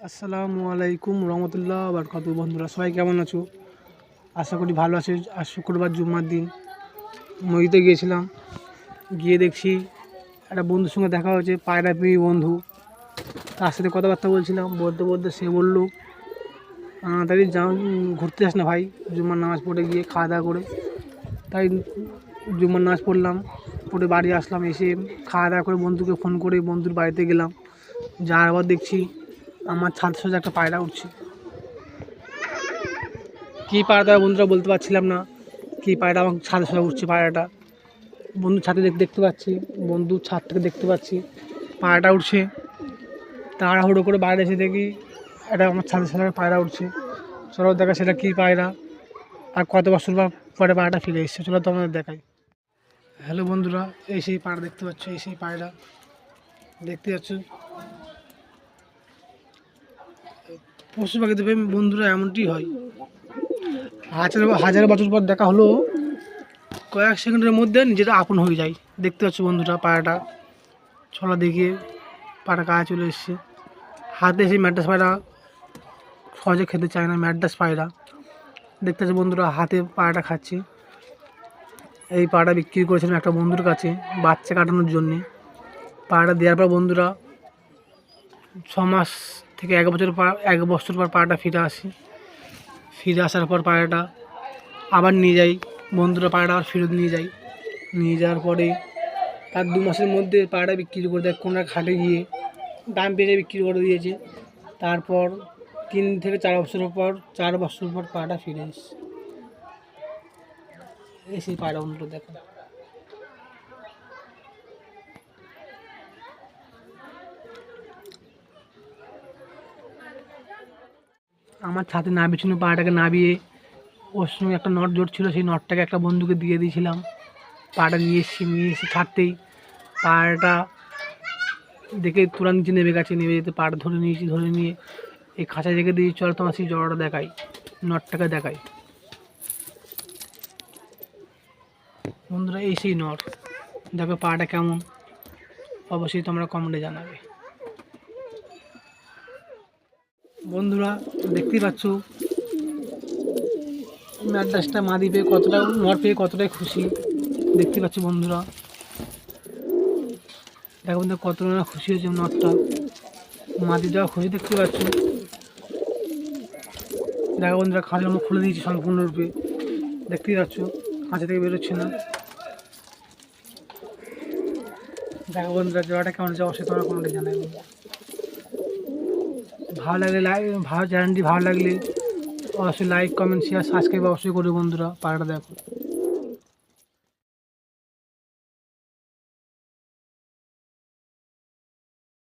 আসসালামু আলাইকুম রহমতুল্লাহ বারকাত বন্ধুরা সবাই কেমন আছো? আশা করি ভালো আছে। আজ শুক্রবার জুম্মার দিন। নদীতে গিয়েছিলাম। গিয়ে দেখছি একটা বন্ধুর সঙ্গে দেখা হয়েছে পায়রা প্রিয় বন্ধু। তার সাথে কথাবার্তা বলছিলাম বলতে বলতে সে বলল "আহ, তাই যা ঘুরতে যাস না ভাই। জুম্মার নামাজ পড়ে গিয়ে খাওয়া দাওয়া করে। তাই জুম্মার নামাজ পড়লাম পড়ে বাড়ি আসলাম এসে খাওয়া দাওয়া করে বন্ধুকে ফোন করে বন্ধুর বাড়িতে গেলাম। যাওয়ার আবার দেখছি আমার ছাদ সোজা একটা পায়রা উঠছে। কী পায়রা বন্ধুরা বলতে পারছিলাম না। কী পায়রা আমার ছাদ সোজা উঠছে পায়রাটা। বন্ধু ছাদে দেখ- দেখতে পাচ্ছি। বন্ধু ছাদ থেকে দেখতে পাচ্ছি। পায়রাটা উঠছে। তাড়াহুড়ো করে বাইরে এসে দেখি এটা আমার ছাদের সাথে পায়রা উঠছে। চলো দেখা সেটা কী পায়রা। আর কত বছর পর পরে পায়রাটা ফিরে এসছে। চলো তোমাদের দেখাই। হ্যালো বন্ধুরা, এই সেই পায়রা দেখতে পাচ্ছ, এই সেই পায়রা। দেখতে পাচ্ছ? পশু পাখিতে প্রেম বন্ধুরা এমনটি হয়। হাজার হাজার বছর পর দেখা হলো, কয়েক সেকেন্ডের মধ্যে নিজেরা আপন হয়ে যায়। দেখতে পাচ্ছ বন্ধুরা পায়রাটা ছলা দেখিয়ে পায়রা গায়ে চলে এসছে। হাতে এসে ম্যাড্রাস পায়রা, সহজে খেতে চায় না ম্যাড্রাস পায়রা। দেখতে পাচ্ছ বন্ধুরা হাতে পায়রাটা খাচ্ছে। এই পায়রা বিক্রি করেছিলাম একটা বন্ধুর কাছে বাচ্চা কাটানোর জন্যে। পায়রা দেওয়ার পর বন্ধুরা ছ মাস থেকে এক বছর পর, এক বছর পর পায়রাটা ফিরে আসি। ফিরে আসার পর পায়রাটা আবার নিয়ে যাই। বন্ধুরা পাড়াটা আবার ফেরত নিয়ে যাই। নিয়ে যাওয়ার পরে তার দু মাসের মধ্যে পায়রাটা বিক্রি করে দেয় কোনো এক হাটে গিয়ে দাম বেড়ে বিক্রি করে দিয়েছে। তারপর তিন থেকে চার বছর পর, চার বছর পর পায়রাটা ফিরে এই সেই পায়রা বন্ধুরা দেখো আমার ছাদে নাবি ছিল, পাটাকে নাবিয়ে। ওর সঙ্গে একটা নট জোট ছিল, সেই নটটাকে একটা বন্ধুকে দিয়ে দিয়েছিলাম। পাটা নিয়ে এসেছি, নিয়ে এসে ছাড়তেই পাড়াটা দেখে তোরা নিচে নেমে গেছে, নেমে যেতে পাড় ধরে নিয়েছি, ধরে নিয়ে এই খাঁচায় রেখে দিয়ে চল তোমার সেই জড়টা দেখাই, নটটাকে দেখাই। বন্ধুরা, এই সেই নট। দেখো পাটা কেমন, অবশ্যই তোমরা কমেন্টে জানাবে। বন্ধুরা, দেখতেই পাচ্ছ। ম্যাড্রাসটা মাদি পেয়ে কতটা নর পেয়ে কতটাই খুশি। দেখতে পাচ্ছ বন্ধুরা। দেখো বন্ধু কতটা না খুশি হয়েছে নরটা মাদি দেওয়া খুশি দেখতে পাচ্ছ। দেখো বন্ধুরা, খাঁচার মুখ খুলে দিয়েছি সম্পূর্ণরূপে। দেখতেই পাচ্ছ, খাঁচা থেকে বেরোচ্ছে না। দেখো বন্ধুরা, জোড়াটা কেমন হচ্ছে অবশ্যই তোমরা কোনোটা জানাই বন্ধুরা ভালো লাগলে লাইক ভালো চ্যানেলটি ভালো লাগলে অবশ্যই লাইক কমেন্ট শেয়ার সাবস্ক্রাইব অবশ্যই করবে বন্ধুরা, পাড়াটা দেখো।